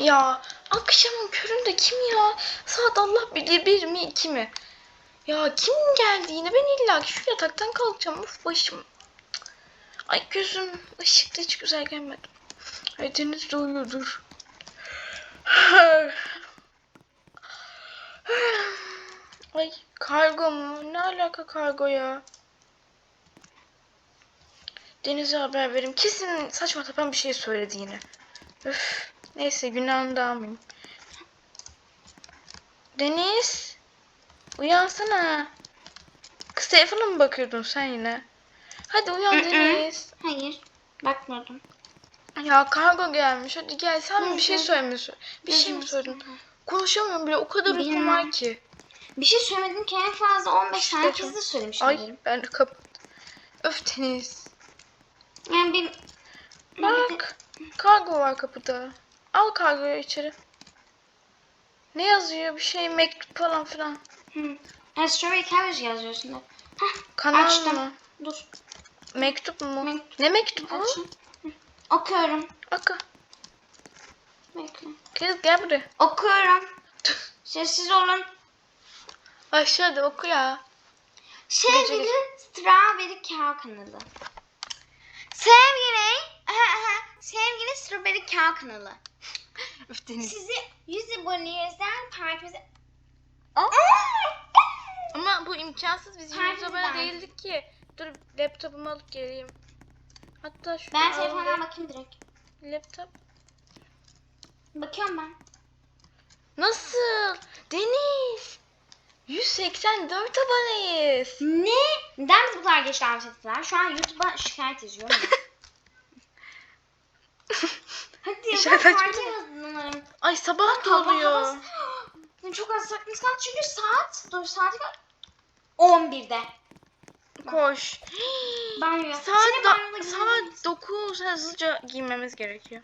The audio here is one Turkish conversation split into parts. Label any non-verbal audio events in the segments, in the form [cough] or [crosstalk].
Ya akşamın köründe kim ya? Saat Allah bilir bir mi iki mi? Ya kim geldi yine? Ben illa ki şu yataktan kalkacağım. Of başım. Ay gözüm ışık da hiç güzel gelmedi. Ay deniz de uyuyordur. Ay kargo mu? Ne alaka kargo ya? Deniz'e haber verim. Kesin saçma sapan bir şey söyledi yine. Üf. Neyse günahını da almayayım. Deniz. Uyansana. Kız telefona mı bakıyordun sen yine? Hadi uyan. Deniz. Hayır. Bakmadım. Ya kargo gelmiş. Hadi gel. Sen bir şey söylemiyorsun. Bir şey mi söyledin? Konuşamıyorum bile. O kadar uykum Bilmem. var ki. Bir şey söylemedim ki en fazla 15 İşte tane çok- kez de söylemiş Ay ben kapat. Öf Deniz. Yani bir... Bak. Kargo var kapıda. Al kargoyu içeri. Ne yazıyor? Bir şey mektup falan filan. E, strawberry cabbage yazıyorsun da. Heh, Kanal Açtım. mı? dur. Mektup mu? Mektup. Ne mektubu? Açın. Okuyorum. Aka. Bekle. Kız gel buraya. Okuyorum. Sessiz olun. Aşağıda oku ya. Sevgili Strawberry Cow kanalı. Sevgili, sevgili Strawberry Cow kanalı. [laughs] Üf Deniz. Sizi yüz aboneyizden partimize... Ama bu imkansız. Biz Pardon, yüz abone ben- değildik ki. Dur laptopumu alıp geleyim. Hatta şu Ben telefondan bakayım direkt. Laptop. Bakıyorum ben. Nasıl? Deniz. 184 aboneyiz. Ne? Neden biz bu kadar geç davet ettiler? Şu an YouTube'a şikayet yazıyorum. [laughs] [laughs] Hadi ya Şikayet ben açma. parti yazdım umarım. Ay sabah da oluyor. [gasps] çok az saklıyız kaldı çünkü saat, dur saati kaç? 11'de. Koş. [gasps] Banyo. Saat, banyoda da, giyinmeliyiz. saat 9 hızlıca giyinmemiz gerekiyor.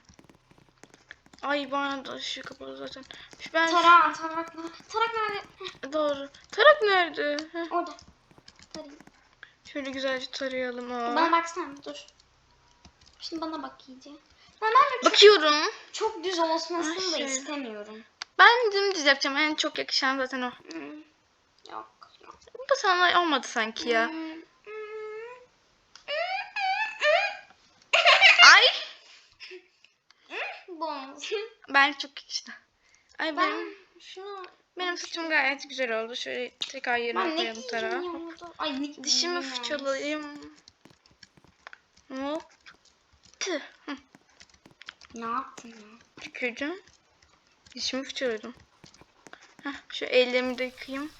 Ay bana da ışığı kapalı zaten. Şu Ben Tarak, tarak? Tarak nerede? Doğru. Tarak nerede? Heh, orada. Tarayayım. Şöyle güzelce tarayalım. Aa. Bana baksana dur. Şimdi bana bak iyice. Ben, ben de Bakıyorum. çok düz olmasını Ay, da şöyle. istemiyorum. Ben dümdüz yapacağım. En çok yakışan zaten o. Hmm. Yok yok. Bu sana olmadı sanki ya. Hmm. Ay. [laughs] Boz. Ben çok yakıştı. Ay Ben benim, şunu... benim saçım gayet güzel oldu. Şöyle tekrar yerine Ben ne koyalım ya? Ay ne Dişimi fırçalayayım. Hop. Tüh. Ne yaptın ya? Tükürdüm. Dişimi fırçaladım. Heh, şu ellerimi de yıkayayım.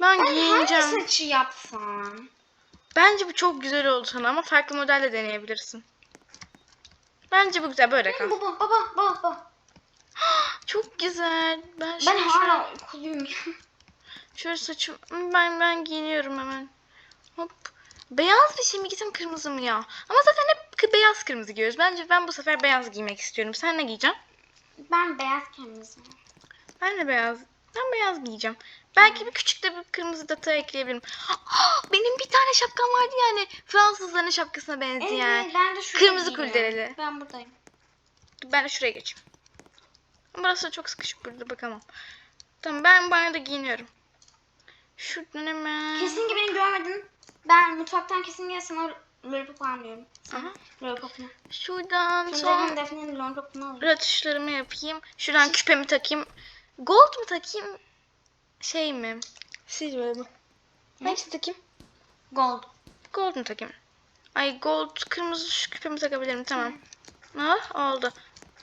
Ben hangi giyineceğim. saçı yapsam? Bence bu çok güzel oldu sana ama farklı modelle deneyebilirsin. Bence bu güzel böyle kal. Baba baba baba baba. Çok güzel. Ben, Ben şöyle, hala okuluyum ya. [laughs] şöyle saçım ben ben giyiniyorum hemen. Hop. Beyaz bir şey mi giysem kırmızı mı ya? Ama zaten hep beyaz kırmızı giyiyoruz. Bence ben bu sefer beyaz giymek istiyorum. Sen ne giyeceksin? Ben beyaz kırmızı. Ben de beyaz. Ben beyaz giyeceğim. Belki bir küçük de bir kırmızı detay ekleyebilirim. Ah, benim bir tane şapkam vardı yani. Fransızların şapkasına benzeyen. Evet ben de şurada Kırmızı kuldereli. Ben buradayım. Ben de şuraya geçeyim. Burası da çok sıkışık burada bakamam. Tamam ben banyoda giyiniyorum. Şuradan hemen. Kesin ki beni görmedin. Ben mutfaktan kesin gel sana lollipop almıyorum. Aha. Lollipopunu. Şuradan Şimdi son Defne'nin Defne'nin lollipopunu alayım. rötuşlarımı yapayım. Şuradan küpemi takayım. Gold mu takayım? Şey mi? Silver mi? Hangisi takayım? Gold. Gold mu takayım? Ay gold kırmızı şu küpemi takabilirim tamam. Ah oldu.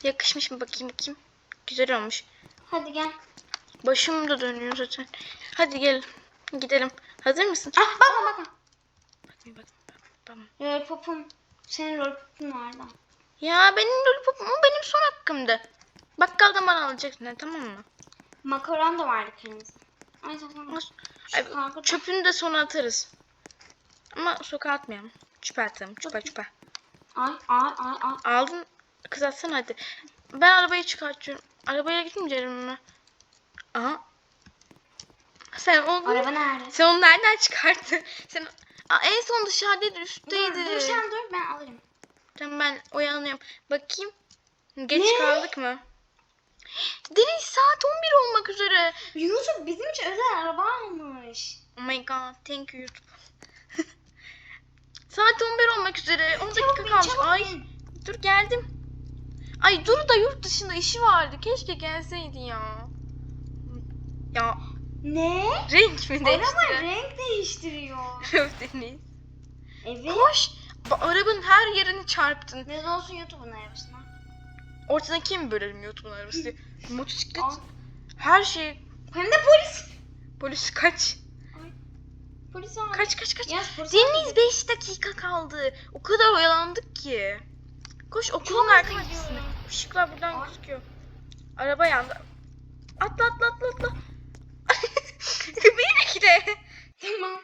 Yakışmış mı bakayım bakayım. Güzel olmuş. Hadi gel. Başım da dönüyor zaten. Hadi gel. Gidelim. Hazır mısın? Ah bakma bakma. Bakmayın bakmayın. Lollipopum. Senin lollipopun vardı. Ya benim lollipopum benim son hakkımdı. Bakkaldan bana alacaksın ha, tamam mı? Makaron da vardı kırmızı. Ay tamam. Ay, Çöpünü de sonra atarız. Ama sokağa atmayalım. Çöpe atalım. Çöpe çöpe. Ay ay ay ay. Aldın. Kız atsana hadi. Ben arabayı çıkartıyorum. Arabayla gitmeyeceğim mi? Aha. Sen onu, Araba nerede? sen onu nereden çıkarttın? Sen Aa, en son dışarıdaydı, üstteydi. Dur, dur sen dur ben alırım. Tamam ben uyanıyorum. Bakayım. Geç Ne? kaldık mı? Deniz saat 11 olmak üzere. YouTube bizim için özel araba almış. Oh my god, thank you YouTube. [laughs] saat 11 olmak üzere. 10 dakika kalmış. Ay bin. dur geldim. Ay dur da yurt dışında işi vardı. Keşke gelseydi ya. Ya Ne? renk mi Araba değiştiren? renk değiştiriyor. [laughs] Deniz. Evet. Koş. Ba- arabanın her yerini çarptın. Ne olsun YouTube'un arabasına. Ortadan kim bölelim YouTube'un arabası diye. [laughs] Motosiklet. Aa. Her şey. Hem de polis. Polis kaç. Polis var. Kaç kaç kaç. Yaz polis Deniz 5 dakika kaldı. O kadar oyalandık ki. Koş okulun Çok arka hızlı bahçesine. gidiyorum. Işıklar buradan Ay. gözüküyor. Araba yandı. Atla atla atla atla. Bekle. [laughs] Tamam.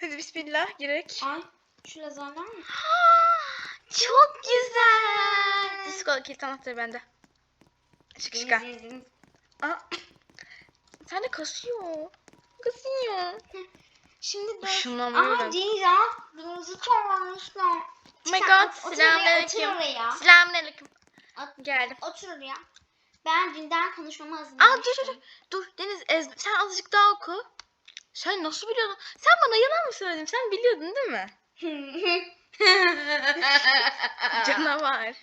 Hadi bismillah girek. Ay şu lazerler mi? [gasps] Çok güzel. [gasps] Disco kilit anahtarı bende. Deniz. Aa. [clears throat] Sen de kasıyor. Kasıyor. [laughs] Şimdi dön. Işınlanmayı Aa. Deniz ya. Deniz'i çağırmışlar. Oh my god. Selamünaleyküm. Selamünaleyküm. Geldim. Otur oraya. Ben dünden konuşmamı Aa hazırlamıştım. dur dur dur. Dur Deniz ez, sen azıcık daha oku. Sen nasıl biliyordun? Sen bana yalan mı söyledin? Sen biliyordun değil mi? [laughs] Canavar.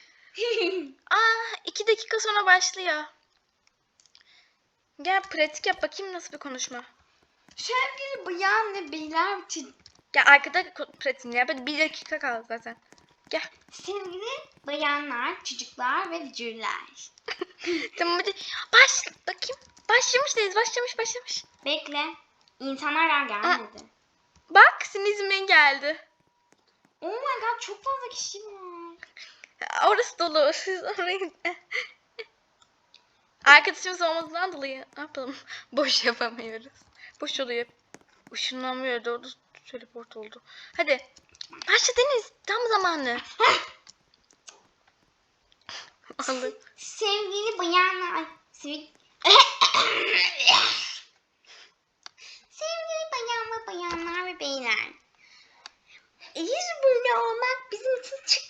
Aa iki dakika sonra başlıyor. Gel pratik yap bakayım nasıl bir konuşma. Sevgili bayan ve beyler için Gel arkada pratiğini yap. Hadi bir dakika kaldı zaten. Gel. sevgili bayanlar, çocuklar ve vücurlar. [laughs] Tamam hadi. Baş bakayım. Başlamış Deniz. Başlamış başlamış. Bekle. İnsanlar daha gelmedi. Bak sinizmin geldi. Oh my god çok fazla kişi var. Orası dolu. Siz orayı... [laughs] Arkadaşımız olmadığından dolayı ne yapalım? [laughs] Boş yapamıyoruz. Boş oluyor. Işınlanmıyor. Doğru teleport oldu. Hadi. Başla Deniz. Tam zamanı. [laughs] Sevgili bayanlar, ay, sevgili... sevgili bayan ve bayanlar ve beyler. Yüz böyle olmak bizim için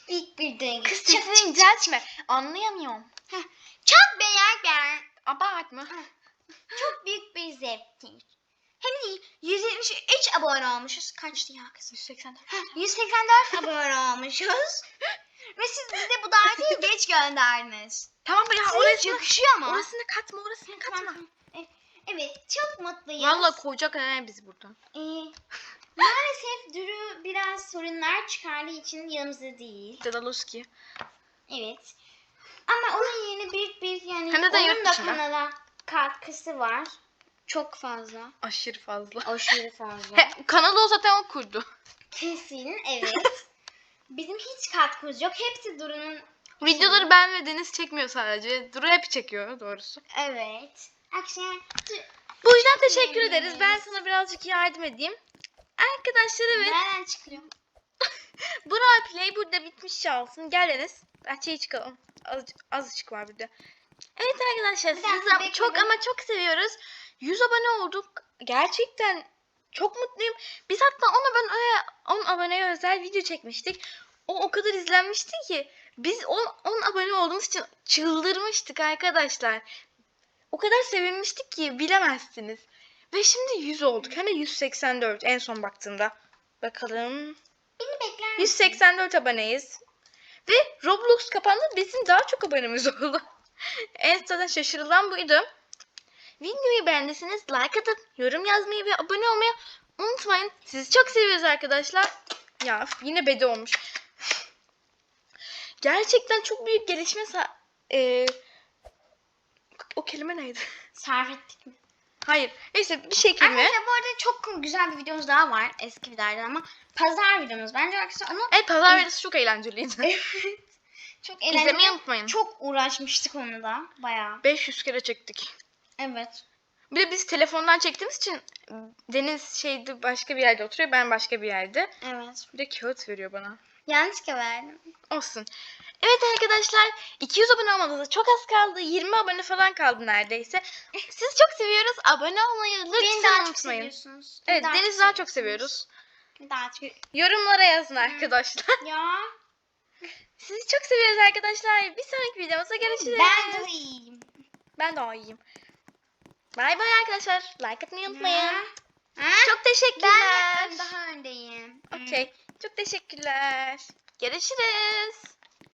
çok büyük bir duygu. Kız sesini inceltme. Anlayamıyorum. çok beğen ben. Abartma. Çok büyük bir zevktir. Hem de 173 abone olmuşuz. Kaçtı ya kız? 184. 184 abone olmuşuz. Ve siz bize bu daveti [laughs] geç gönderdiniz. Tamam ya Size orasını, yakışıyor mu? orasını katma orasını katma. E- Evet çok mutluyuz. Valla koyacak he biz buradan. Ee, maalesef Duru biraz sorunlar çıkardığı için yanımızda değil. Dedaloski. Evet. Ama onun yerine büyük bir yani yurt onun da dışında. kanala katkısı var. Çok fazla. Aşırı fazla. Aşırı fazla. He, kanalı o zaten o kurdu. Kesin [laughs] evet. Bizim hiç katkımız yok. Hepsi Duru'nun Videoları ben ve Deniz çekmiyor sadece. Duru hep çekiyor doğrusu. evet. Akşam Bu yüzden teşekkür ederiz. Ben sana birazcık yardım edeyim. Arkadaşlar evet. nereden çıkıyor? [laughs] Bu roleplay burada bitmiş şansın. Gel Deniz. Bahçeye çıkalım. Az, azıcık var burada. Evet arkadaşlar sizi çok ama çok seviyoruz. 100 abone olduk. Gerçekten çok mutluyum. Biz hatta 10 aboneye, 10 aboneye özel video çekmiştik. O o kadar izlenmişti ki biz 10, 10 abone olduğumuz için çıldırmıştık arkadaşlar. O kadar sevinmiştik ki bilemezsiniz. Ve şimdi 100 olduk. Hani 184 en son baktığımda. Bakalım. Beni bekler misin? 184 aboneyiz. Ve Roblox kapandı. Bizim daha çok abonemiz [laughs] oldu. en zaten şaşırılan buydu. Videoyu beğendiyseniz like atıp yorum yazmayı ve abone olmayı unutmayın. Sizi çok seviyoruz arkadaşlar. Ya yine bedi olmuş. Gerçekten çok büyük gelişme sa- Ee, o kelime neydi? Sarf ettik mi? Hayır. Neyse bir kelime. Arkadaşlar bu arada çok güzel bir videomuz daha var eski videolardan ama pazar videomuz. Bence arkadaşlar onu Evet pazar videosu çok eğlenceliydi. [laughs] çok İzlemeyi eğlenceli. unutmayın. Çok uğraşmıştık onu da bayağı. 500 kere çektik. Evet. Bir de biz telefondan çektiğimiz için Deniz şeydi başka bir yerde oturuyor ben başka bir yerde. Evet. Bir de kağıt veriyor bana. Yanlışlıkla verdim. Olsun. Evet arkadaşlar 200 abone olmanıza çok az kaldı. 20 abone falan kaldı neredeyse. Sizi çok seviyoruz. Abone olmayı lütfen daha unutmayın. seviyorsunuz. Evet daha Deniz çok daha çok seviyoruz. Daha çok. Yorumlara yazın arkadaşlar. Ya. Sizi çok seviyoruz arkadaşlar. Bir sonraki videomuzda görüşürüz. Ben de iyiyim. Ben daha iyiyim. Bay bay arkadaşlar. Like atmayı unutmayın. Ha? Çok teşekkürler. Ben daha öndeyim. Okey. Çok teşekkürler. Görüşürüz.